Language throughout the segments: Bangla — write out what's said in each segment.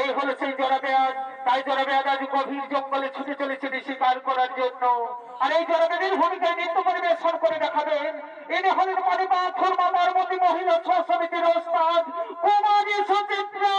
এই হলো সেই জোড়া বেয়াজ তাই জোড়া বেয়াজ আজ গভীর জঙ্গলে ছুটে চলেছে শিকার করার জন্য। আর এই জোড়া বেদের ভূমিকায় নৃত্য পরিবেশন করে দেখাবেন। এনে হলেন মানে পাথর মাতার মধ্যে মহিলা সমিতির ওস্তাদ কুমারী সুচিত্রা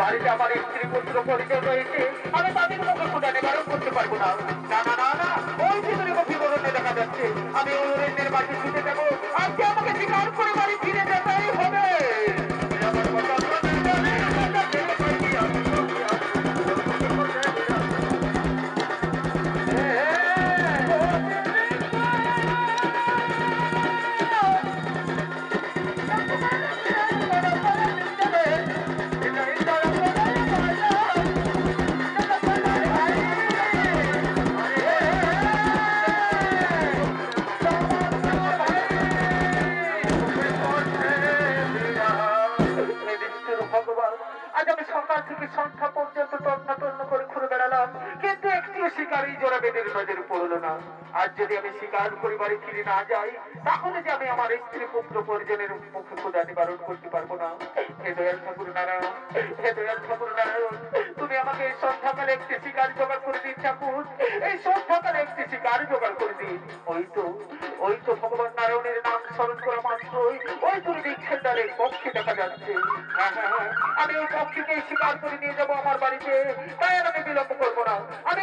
বাড়িতে আমার স্ত্রী পুত্র পরিচয় রয়েছে আমি তাদের মুখে খোঁজা নিবারণ করতে পারব না। না না না না, ওই ভিতরে বিবরণে দেখা যাচ্ছে। আমি অরণ্যের বাড়িতে ছুটে যাব। আজকে আমাকে শিকার করে বাড়ি যদি আমি শিকার করে বাড়ি ফিরে না যাই, তাহলে যে আমি আমার স্ত্রী পুত্র পরিজনের মুখে খোঁজা নিবারণ করতে পারব না। হে দয়াল ঠাকুর নারায়ণ, হে দয়াল ঠাকুর নারায়ণ, তুমি আমাকে এই সন্ধ্যাকালে একটি শিকার জোগাড় করে দিন ঠাকুর। এই সন্ধ্যাকালে একটি শিকার জোগাড় করে দিন। ওই তো ওই তো ভগবান নারায়ণের নাম স্মরণ করা মাত্রই ওই দুর্ভিক্ষের দ্বারে পক্ষী দেখা যাচ্ছে। হ্যাঁ হ্যাঁ হ্যাঁ আমি ওই পক্ষীকে শিকার করে নিয়ে যাব আমার বাড়িতে। তাই আর আমি বিলম্ব করব না। আমি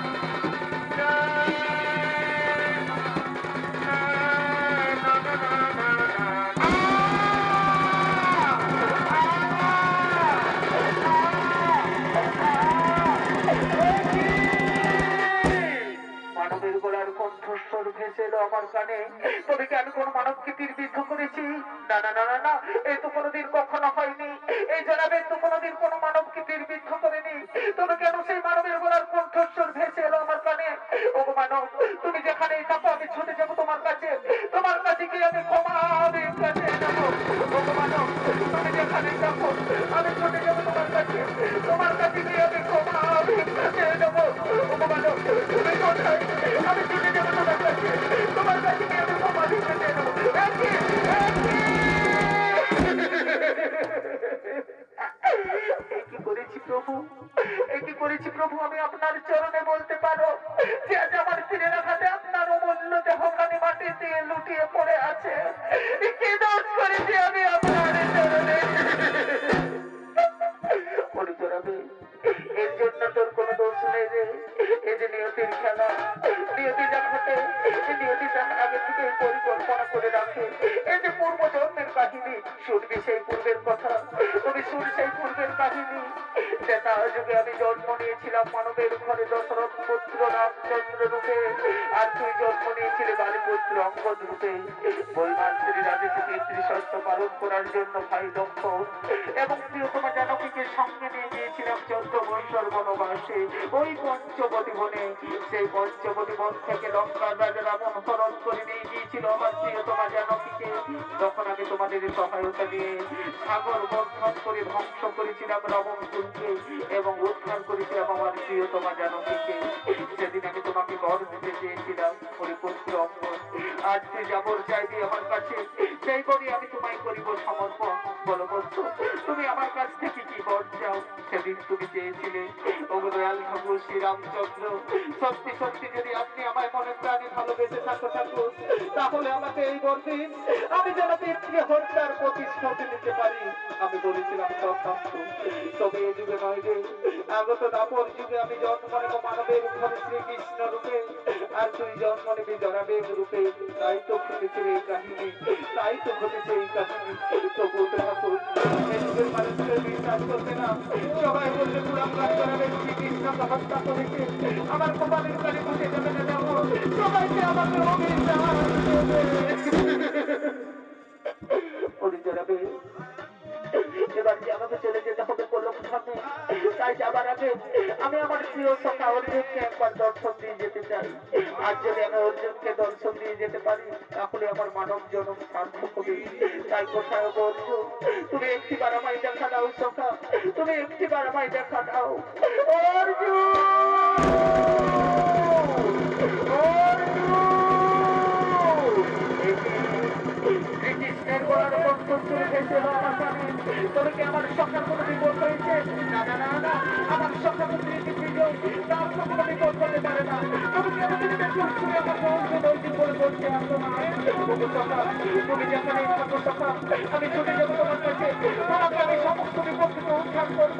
মানবকে নির্বিদ্ধ করেনি তবে কেন পূর্বের কাহিনী যেটা যুগে আমি জন্ম নিয়েছিলাম মানবের ঘরে দশরথ পুত্র রামচন্দ্র রূপে। আর তুই জন্ম নিয়েছিলে বালিপুত্র অঙ্গদ রূপে। বলবান শ্রী রাজে থেকে স্ত্রী সত্য পালন করার জন্য ভাই দক্ষ। এবং প্রিয়তমা জানকীকে সঙ্গে নিয়ে গিয়েছিলাম চন্দ্র বৈশ্বর বনবাসে। ওই পঞ্চবতী বনে, সেই পঞ্চবতী বন থেকে লঙ্কার রাজা রাবণ হরণ করে নিয়ে গিয়েছিল। আমার প্রিয়তমা জানকীকে তখন আমি তোমাদের সহায়তা দিয়ে সাগর বন্ধন করে ধ্বংস করেছিলাম রাবণ কুলকে এবং উদ্ধার করেছিলাম আমার প্রিয়তমা জানকীকে সেদিন আমি তোমাকে গর দিতে চেয়েছিলাম পরিপুত্র অঙ্গ আজ তুই যাবর চাইবি আমার কাছে, সেই বলি আমি তোমায় করিব সমর্পণ। বলো বলছো তুমি আমার কাছ থেকে কি বর চাও সেদিন তুমি চেয়েছিলে। দয়াল ঠাকুর শ্রীরামচন্দ্র। সত্যি সত্যি যদি আপনি আমায় মনে প্রাণে ভালোবেসে থাকো ঠাকুর তাহলে আমাকে এই বর দিন আমি যেন পিতৃ হত্যার প্রতিশ্রুতি নিতে পারি। আমি বলেছিলাম তবে এই যুগে নয় যে, আগত দাপর যুগে আমি জন্ম নেব মানবের ঘরে শ্রীকৃষ্ণ রূপে, আর তুই জন্ম নিবি জরাবের রূপে। তাই তো ঘটেছে এই কাহিনী, তাই তো ঘটেছে এই কাহিনী। তবু ঠাকুর, এই যুগের মানুষকে বিশ্বাস সবাই বললে করেছে আমার কপালের কানে বসে আমাকে আমাকে চলে যেতে হবে ধামে তাই যাবার আগে আমি আমার প্রিয় সখা অর্জুনকে একবার দর্শন যেতে চাই। আর যদি আমি অর্জুনকে দর্শন দিয়ে যেতে পারি, তাহলে আমার মানব জনম সার্থক হবে। তাই কোথায় অর্জুন, তুমি একটিবার আমায় দেখা দাও সখা, তুমি একটিবার আমায় দেখা দাও। শ্রীকৃষ্ণের আমার কানে। তবে কি আমার সখার আমি ছুটে যাব তোমার কাছে। তোমাকে আমি সমস্ত বিপদ থেকে উদ্ধার করব।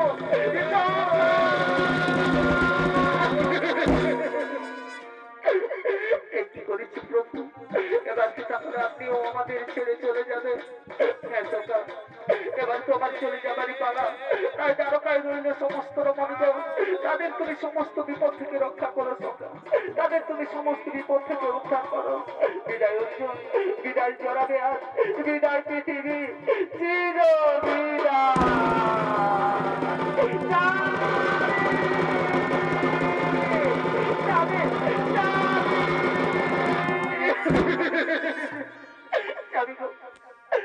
রক্ষা করো বিদায় অর্জুন বিদায় জোড়া দেয়া বিদায় পৃথিবী। চির বিদায়